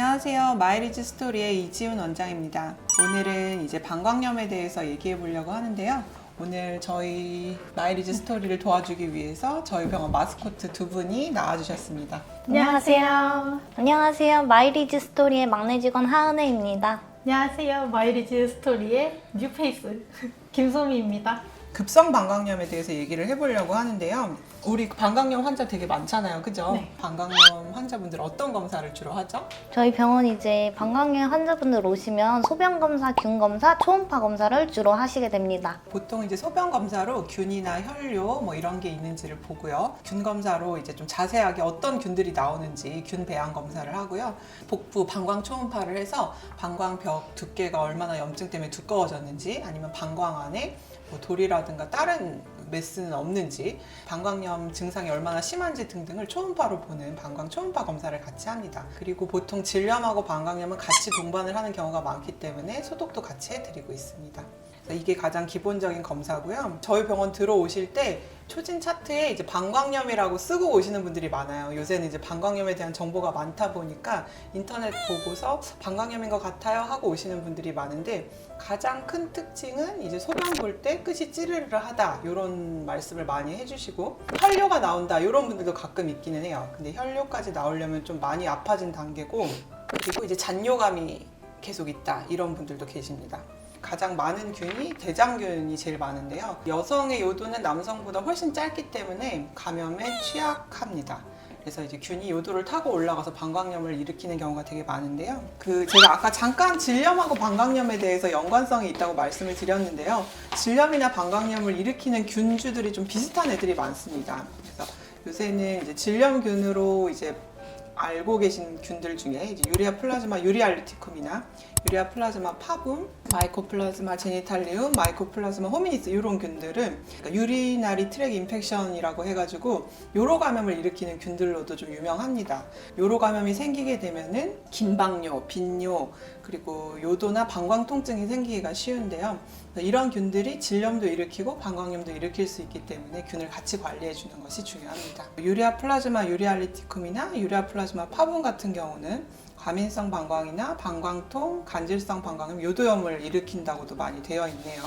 안녕하세요. 마이리즈 스토리의 이지훈 원장입니다. 오늘은 이제 방광염에 대해서 얘기해 보려고 하는데요. 오늘 저희 마이리즈 스토리를 도와주기 위해서 저희 병원 마스코트 두 분이 나와주셨습니다. 안녕하세요. 안녕하세요. 마이리즈 스토리의 막내 직원 하은혜입니다. 안녕하세요. 마이리즈 스토리의 뉴페이스 김소미입니다. 급성 방광염에 대해서 얘기를 해보려고 하는데요. 우리 방광염 환자 되게 많잖아요. 그죠? 네. 방광염 환자분들 어떤 검사를 주로 하죠? 저희 병원 이제 방광염 환자분들 오시면 소변 검사, 균 검사, 초음파 검사를 주로 하시게 됩니다. 보통 이제 소변 검사로 균이나 혈뇨 뭐 이런 게 있는지를 보고요. 균 검사로 이제 좀 자세하게 어떤 균들이 나오는지 균 배양 검사를 하고요. 복부 방광 초음파를 해서 방광벽 두께가 얼마나 염증 때문에 두꺼워졌는지 아니면 방광 안에 뭐 돌이라든가 다른 메스는 없는지 방광염 증상이 얼마나 심한지 등등을 초음파로 보는 방광 초음파 검사를 같이 합니다. 그리고 보통 질염하고 방광염은 같이 동반을 하는 경우가 많기 때문에 소독도 같이 해드리고 있습니다. 이게 가장 기본적인 검사고요. 저희 병원 들어오실 때 초진 차트에 이제 방광염이라고 쓰고 오시는 분들이 많아요. 요새는 이제 방광염에 대한 정보가 많다 보니까 인터넷 보고서 방광염인 것 같아요 하고 오시는 분들이 많은데 가장 큰 특징은 이제 소변 볼 때 끝이 찌르르 하다 이런 말씀을 많이 해주시고 혈뇨가 나온다 이런 분들도 가끔 있기는 해요. 근데 혈뇨까지 나오려면 좀 많이 아파진 단계고 그리고 이제 잔뇨감이 계속 있다 이런 분들도 계십니다. 가장 많은 균이 대장균이 제일 많은데요. 여성의 요도는 남성보다 훨씬 짧기 때문에 감염에 취약합니다. 그래서 이제 균이 요도를 타고 올라가서 방광염을 일으키는 경우가 되게 많은데요. 그 제가 아까 잠깐 질염하고 방광염에 대해서 연관성이 있다고 말씀을 드렸는데요. 질염이나 방광염을 일으키는 균주들이 좀 비슷한 애들이 많습니다. 그래서 요새는 이제 질염균으로 이제 알고 계신 균들 중에 유리아 플라즈마 유리알리티쿰이나 유리아 플라즈마 파붐, 마이코플라즈마 제니탈리움, 마이코플라즈마 호미니스 이런 균들은 그러니까 유리나리 트랙 인펙션이라고 해가지고 요로 감염을 일으키는 균들로도 좀 유명합니다. 요로 감염이 생기게 되면은 긴방뇨, 빈뇨 그리고 요도나 방광 통증이 생기기가 쉬운데요. 이런 균들이 질염도 일으키고 방광염도 일으킬 수 있기 때문에 균을 같이 관리해 주는 것이 중요합니다. 유리아 플라즈마 유리알리티쿰이나 유리아 플라즈마 파분 같은 경우는 과민성 방광이나 방광통, 간질성 방광염, 요도염을 일으킨다고도 많이 되어 있네요.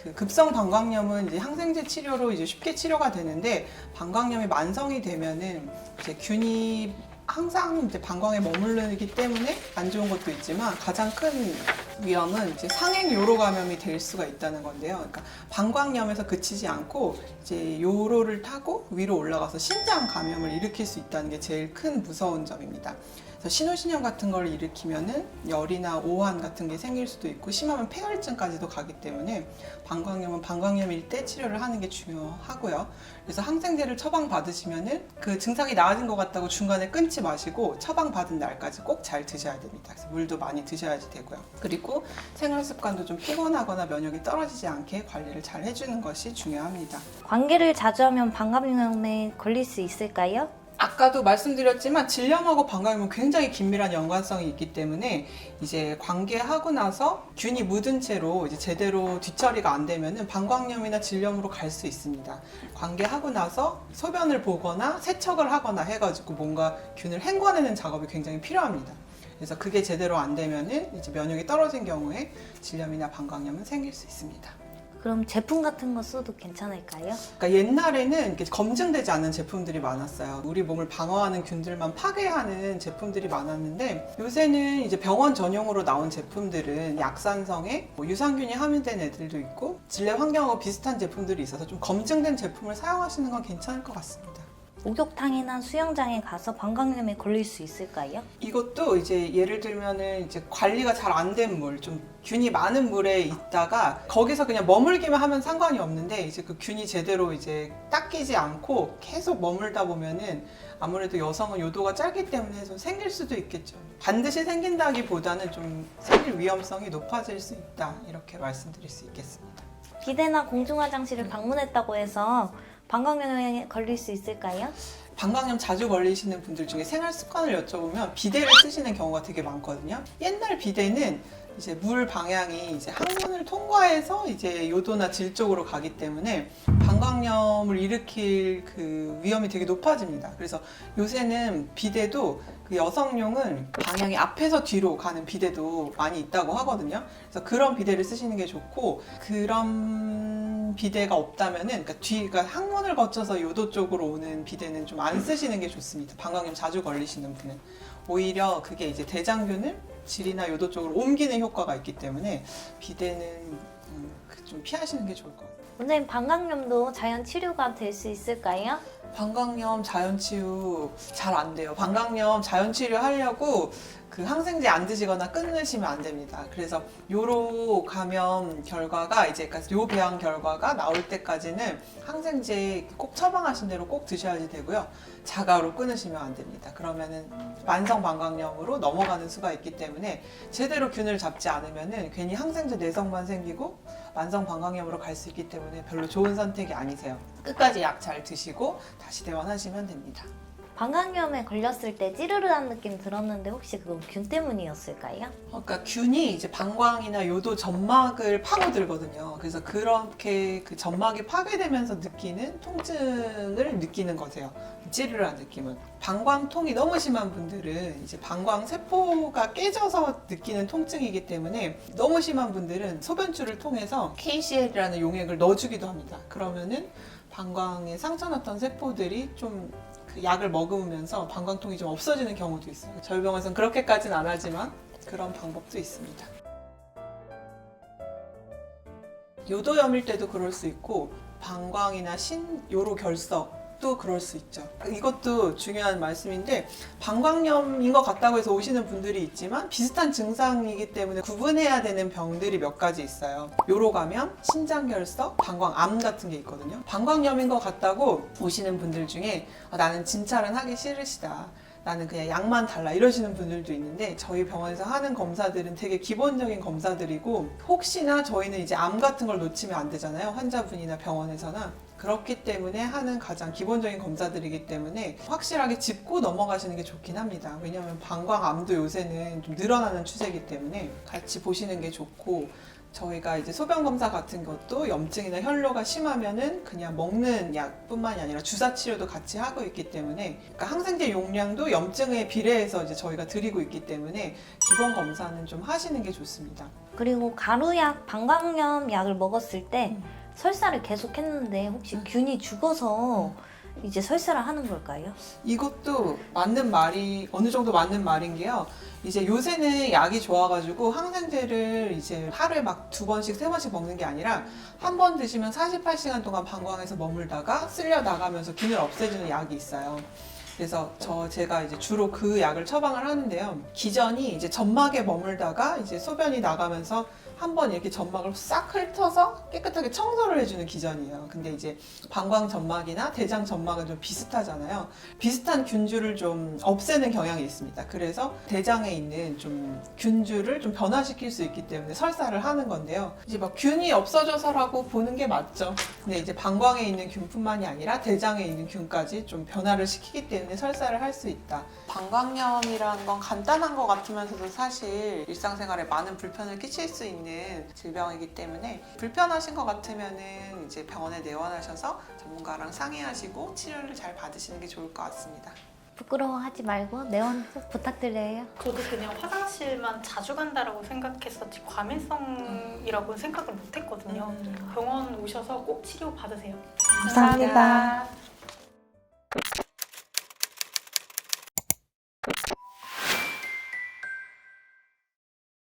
그 급성 방광염은 이제 항생제 치료로 이제 쉽게 치료가 되는데 방광염이 만성이 되면은 이제 균이 항상 이제 방광에 머무르기 때문에 안 좋은 것도 있지만 가장 큰 위험은 이제 상행 요로 감염이 될 수가 있다는 건데요. 그러니까 방광염에서 그치지 않고 이제 요로를 타고 위로 올라가서 신장 감염을 일으킬 수 있다는 게 제일 큰 무서운 점입니다. 그래서 신호신염 같은 걸 일으키면은 열이나 오한 같은 게 생길 수도 있고 심하면 폐혈증까지도 가기 때문에 방광염은 방광염일 때 치료를 하는 게 중요하고요. 그래서 항생제를 처방 받으시면은 그 증상이 나아진 것 같다고 중간에 끊지 마시고 처방 받은 날까지 꼭 잘 드셔야 됩니다. 그래서 물도 많이 드셔야지 되고요. 그리고 생활 습관도 좀 피곤하거나 면역이 떨어지지 않게 관리를 잘 해주는 것이 중요합니다. 관계를 자주 하면 방광염에 걸릴 수 있을까요? 아까도 말씀드렸지만 질염하고 방광염은 굉장히 긴밀한 연관성이 있기 때문에 이제 관계하고 나서 균이 묻은 채로 이제 제대로 뒤처리가 안 되면은 방광염이나 질염으로 갈 수 있습니다. 관계하고 나서 소변을 보거나 세척을 하거나 해가지고 뭔가 균을 헹궈내는 작업이 굉장히 필요합니다. 그래서 그게 제대로 안 되면은 이제 면역이 떨어진 경우에 질염이나 방광염은 생길 수 있습니다. 그럼 제품 같은 거 써도 괜찮을까요? 그러니까 옛날에는 이렇게 검증되지 않은 제품들이 많았어요. 우리 몸을 방어하는 균들만 파괴하는 제품들이 많았는데 요새는 이제 병원 전용으로 나온 제품들은 약산성에 뭐 유산균이 함유된 애들도 있고 질내 환경하고 비슷한 제품들이 있어서 좀 검증된 제품을 사용하시는 건 괜찮을 것 같습니다. 목욕탕이나 수영장에 가서 방광염에 걸릴 수 있을까요? 이것도 이제 예를 들면은 이제 관리가 잘 안 된 물, 좀 균이 많은 물에 있다가 거기서 그냥 머물기만 하면 상관이 없는데 이제 그 균이 제대로 이제 닦이지 않고 계속 머물다 보면은 아무래도 여성은 요도가 짧기 때문에 좀 생길 수도 있겠죠. 반드시 생긴다기보다는 좀 생길 위험성이 높아질 수 있다 이렇게 말씀드릴 수 있겠습니다. 비대나 공중 화장실을 방문했다고 해서 방광염에 걸릴 수 있을까요? 방광염 자주 걸리시는 분들 중에 생활 습관을 여쭤보면 비데를 쓰시는 경우가 되게 많거든요. 옛날 비데는 이제 물 방향이 이제 항문을 통과해서 이제 요도나 질 쪽으로 가기 때문에 방광염을 일으킬 그 위험이 되게 높아집니다. 그래서 요새는 비데도 그 여성용은 방향이 앞에서 뒤로 가는 비데도 많이 있다고 하거든요. 그래서 그런 비데를 쓰시는 게 좋고 그런 비데가 없다면은 그러니까 뒤 그러니까 항문을 거쳐서 요도 쪽으로 오는 비데는 좀 안 쓰시는 게 좋습니다. 방광염 자주 걸리시는 분은 오히려 그게 이제 대장균을 질이나 요도 쪽으로 옮기는 효과가 있기 때문에 그 좀 피하시는 게 좋을 것 같아요. 원장님 방광염도 자연 치료가 될 수 있을까요? 방광염 자연치유 잘 안 돼요. 방광염 자연치유 하려고 그 항생제 안 드시거나 끊으시면 안 됩니다. 그래서 요로 감염 결과가 이제 그러니까 요 배양 결과가 나올 때까지는 항생제 꼭 처방하신 대로 꼭 드셔야지 되고요. 자가로 끊으시면 안 됩니다. 그러면은 만성 방광염으로 넘어가는 수가 있기 때문에 제대로 균을 잡지 않으면은 괜히 항생제 내성만 생기고 만성 방광염으로 갈 수 있기 때문에 별로 좋은 선택이 아니세요. 끝까지 약 잘 드시고 다시 대원하시면 됩니다. 방광염에 걸렸을 때 찌르르한 느낌 들었는데 혹시 그건 균 때문이었을까요? 그러니까 균이 이제 방광이나 요도 점막을 파고들거든요. 그래서 그렇게 그 점막이 파괴되면서 느끼는 통증을 느끼는 거세요. 찌르르한 느낌은. 방광통이 너무 심한 분들은 이제 방광 세포가 깨져서 느끼는 통증이기 때문에 너무 심한 분들은 소변줄을 통해서 KCL이라는 용액을 넣어주기도 합니다. 그러면은 방광에 상처 났던 세포들이 좀 그 약을 먹으면서 방광통이 좀 없어지는 경우도 있어요. 저희 병원에서는 그렇게까지는 안 하지만 그런 방법도 있습니다. 요도염일 때도 그럴 수 있고 방광이나 신요로 결석 도 그럴 수 있죠. 이것도 중요한 말씀인데 방광염인 것 같다고 해서 오시는 분들이 있지만 비슷한 증상이기 때문에 구분해야 되는 병들이 몇 가지 있어요. 요로 감염, 신장 결석, 방광암 같은 게 있거든요. 방광염인 것 같다고 오시는 분들 중에 아, 나는 진찰은 하기 싫으시다. 나는 그냥 약만 달라 이러시는 분들도 있는데 저희 병원에서 하는 검사들은 되게 기본적인 검사들이고 혹시나 저희는 이제 암 같은 걸 놓치면 안 되잖아요 환자분이나 병원에서나 그렇기 때문에 하는 가장 기본적인 검사들이기 때문에 확실하게 짚고 넘어가시는 게 좋긴 합니다 왜냐하면 방광암도 요새는 좀 늘어나는 추세이기 때문에 같이 보시는 게 좋고 저희가 이제 소변 검사 같은 것도 염증이나 혈뇨가 심하면은 그냥 먹는 약뿐만이 아니라 주사 치료도 같이 하고 있기 때문에 그러니까 항생제 용량도 염증에 비례해서 이제 저희가 드리고 있기 때문에 기본 검사는 좀 하시는 게 좋습니다. 그리고 가루약, 방광염 약을 먹었을 때 음. 설사를 계속 했는데 혹시 음. 균이 죽어서 이제 설사를 하는 걸까요? 이것도 맞는 말이 어느 정도 맞는 말인 게요. 이제 요새는 약이 좋아가지고 항생제를 이제 하루에 막 두 번씩 세 번씩 먹는 게 아니라 한 번 드시면 48시간 동안 방광에서 머물다가 쓸려 나가면서 균을 없애주는 약이 있어요. 그래서 저 제가 이제 주로 그 약을 처방을 하는데요. 기전이 이제 점막에 머물다가 이제 소변이 나가면서 한번 이렇게 점막을 싹 훑어서 깨끗하게 청소를 해주는 기전이에요. 근데 이제 방광 점막이나 대장 점막은 좀 비슷하잖아요. 비슷한 균주를 좀 없애는 경향이 있습니다. 그래서 대장에 있는 좀 균주를 좀 변화시킬 수 있기 때문에 설사를 하는 건데요. 이제 막 균이 없어져서라고 보는 게 맞죠. 근데 이제 방광에 있는 균뿐만이 아니라 대장에 있는 균까지 좀 변화를 시키기 때문에 설사를 할 수 있다. 방광염이라는 건 간단한 것 같으면서도 사실 일상생활에 많은 불편을 끼칠 수 있는 질병이기 때문에 불편하신 것 같으면은 이제 병원에 내원하셔서 전문가랑 상의하시고 치료를 잘 받으시는 게 좋을 것 같습니다. 부끄러워하지 말고 내원 꼭 부탁드려요. 저도 그냥 화장실만 자주 간다라고 생각했었지 과민성이라고 생각을 못했거든요. 병원 오셔서 꼭 치료 받으세요. 감사합니다.